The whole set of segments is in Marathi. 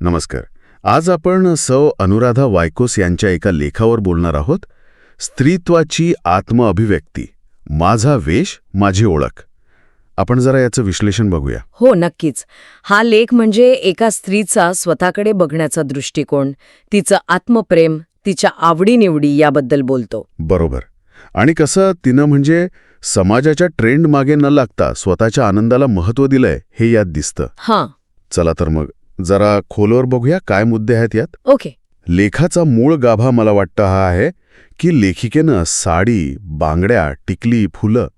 नमस्कार. आज आपण सौ अनुराधा वायकोस यांच्या एका लेखावर बोलणार आहोत. स्त्रीत्वाची आत्मअभिव्यक्ती माझा वेश माझी ओळख. आपण जरा याचं विश्लेषण बघूया. हो नक्कीच. हा लेख म्हणजे एका स्त्रीचा स्वतःकडे बघण्याचा दृष्टिकोन. तिचं आत्मप्रेम तिच्या आवडीनिवडी याबद्दल बोलतो. बरोबर. आणि कसं तिनं म्हणजे समाजाच्या ट्रेंड मागे न लागता स्वतःच्या आनंदाला महत्त्व दिलंय हे यात दिसतं. हां. चला तर मग जरा खोलवर बघूया काय मुद्दे आहेत यात. ओके. लेखाचा मूळ गाभा मला वाटतं हा आहे की लेखिकेनं साडी बांगड्या टिकली फुलं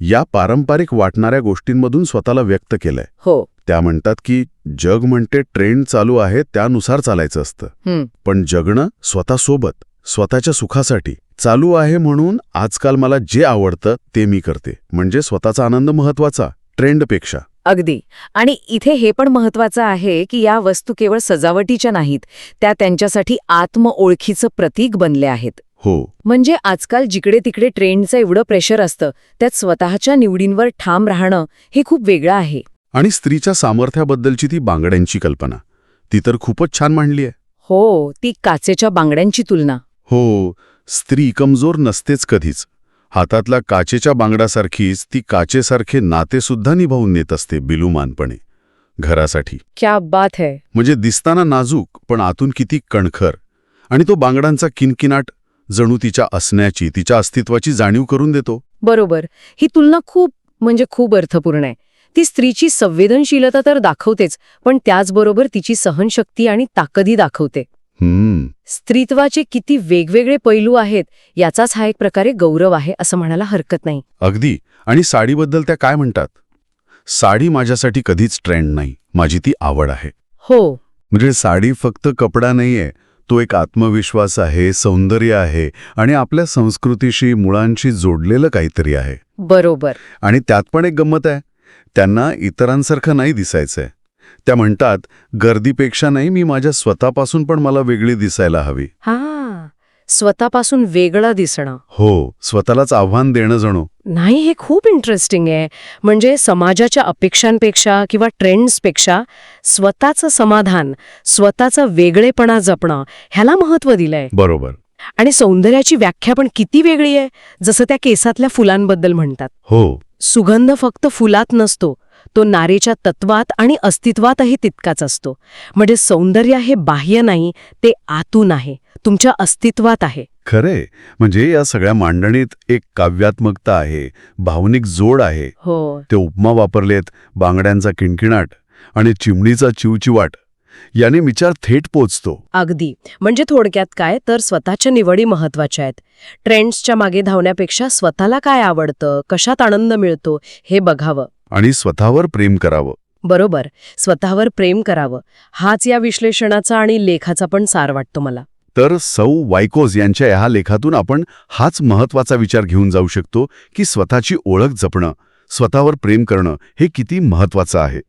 या पारंपरिक वाटणाऱ्या गोष्टींमधून स्वतःला व्यक्त केलंय. हो. त्या म्हणतात की जग म्हणते ट्रेंड चालू आहे त्यानुसार चालायचं असतं. पण जगणं स्वतःसोबत स्वतःच्या सुखासाठी चालू आहे म्हणून आजकाल मला जे आवडतं ते मी करते. म्हणजे स्वतःचा आनंद महत्त्वाचा ट्रेंडपेक्षा. अगदी. आणि इथे हे पण महत्वाचं आहे की या वस्तू केवळ सजावटीच्या नाहीत त्या त्यांच्यासाठी आत्मओळखीचं प्रतीक बनले आहेत. हो. म्हणजे आजकाल जिकडे तिकडे ट्रेंडचं एवढं प्रेशर असतं त्यात स्वतःच्या निवडींवर ठाम राहणं हे खूप वेगळं आहे. आणि स्त्रीच्या सामर्थ्याबद्दलची ती बांगड्यांची कल्पना. ती तर खूपच छान मांडली आहे. हो ती काचेच्या बांगड्यांची तुलना. हो स्त्री कमजोर नसतेच कधीच. हातातल्या काचेच्या बांगडासारखीच ती काचेसारखे नातेसुद्धा निभावून नेत असते बिलुमानपणे घरासाठी. क्या बात है. म्हणजे दिसताना नाजूक पण आतून किती कणखर. आणि तो बांगडांचा किनकिनाट जणू तिच्या असण्याची तिच्या अस्तित्वाची जाणीव करून देतो. बरोबर. ही तुलना खूप म्हणजे खूप अर्थपूर्ण आहे. ती स्त्रीची संवेदनशीलता तर दाखवतेच पण त्याचबरोबर तिची सहनशक्ती आणि ताकदही दाखवते. स्त्रीत्वाचे किती वेगवेगळे पैलू आहेत याचाच हा एक प्रकारे गौरव आहे असं म्हणायला हरकत नाही. अगदी. आणि साडीबद्दल त्या काय म्हणतात? साडी माझ्यासाठी कधीच ट्रेंड नाही. माझी ती आवड आहे. हो. म्हणजे साडी फक्त कपडा नाहीये. तो एक आत्मविश्वास आहे सौंदर्य आहे आणि आपल्या संस्कृतीशी मुळांशी जोडलेलं काहीतरी आहे. बरोबर. आणि त्यात पण एक गंमत आहे. त्यांना इतरांसारखं नाही दिसायचंय. त्या म्हणतात गर्दीपेक्षा नाही मी माझ्या स्वतःपासून पण मला वेगळी दिसायला हवी. हा स्वतःपासून वेगळं दिसणं. हो स्वतःलाच आव्हान देणं जणू. नाही हे खूप इंटरेस्टिंग आहे. म्हणजे समाजाच्या अपेक्षांपेक्षा किंवा ट्रेंड्सपेक्षा स्वतःचं समाधान स्वतःचं वेगळेपणा जपणं ह्याला महत्त्व दिलंय. बरोबर. आणि सौंदर्याची व्याख्या पण किती वेगळी आहे जसं त्या केसातल्या फुलांबद्दल म्हणतात. हो. सुगंध फक्त फुलात नसतो तो नारेच्या तत्वात आणि अस्तित्वातही तितकाच असतो. म्हणजे सौंदर्य हे बाह्य नाही ते आतून आहे तुमच्या अस्तित्वात आहे. खरे. म्हणजे या सगळ्या मांडणीत एक काव्यात्मकता आहे भावनिक जोड आहे. हो. ते उपमा वापरलेत बांगड्यांचा किणकिणाट आणि चिमणीचा चिवचिवाट. याने विचार थेट पोचतो. अगदी. म्हणजे थोडक्यात काय? तर स्वतःच्या निवडी महत्त्वाच्या आहेत. ट्रेंड्सच्या मागे धावण्यापेक्षा स्वतःला काय आवडतं? कशात आनंद मिळतो? हे बघावं. आणि स्वतःवर प्रेम करावं. बरोबर. स्वतःवर प्रेम करावं. हाच या विश्लेषणाचा आणि लेखाचा पण सार वाटतो मला. तर सौ वायकोज यांच्या ह्या लेखातून आपण हाच महत्त्वाचा विचार घेऊन जाऊ शकतो की स्वतःची ओळख जपणं स्वतःवर प्रेम करणं हे किती महत्वाचं आहे.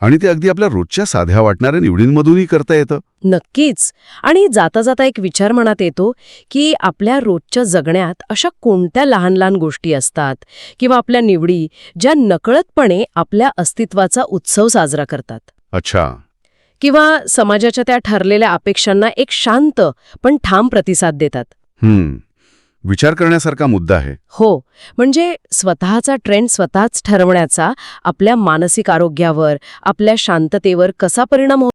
आणि ते अगदी आपल्या रोजच्या साध्या वाटणाऱ्या निवडींमधूनही करता येतं. नक्कीच. आणि जाता जाता एक विचार मनात येतो की आपल्या रोजच्या जगण्यात अशा कोणत्या लहान लहान गोष्टी असतात किंवा आपल्या निवडी ज्या नकळतपणे आपल्या अस्तित्वाचा उत्सव साजरा करतात. अच्छा. किंवा समाजाच्या त्या ठरलेल्या अपेक्षांना एक शांत पण ठाम प्रतिसाद देतात. हम्म. विचार करण्यासारखा मुद्दा आहे. हो म्हणजे स्वतःचा ट्रेंड स्वतःच ठरवण्याचा आपल्या मानसिक आरोग्यावर आपल्या शांततेवर कसा परिणाम हो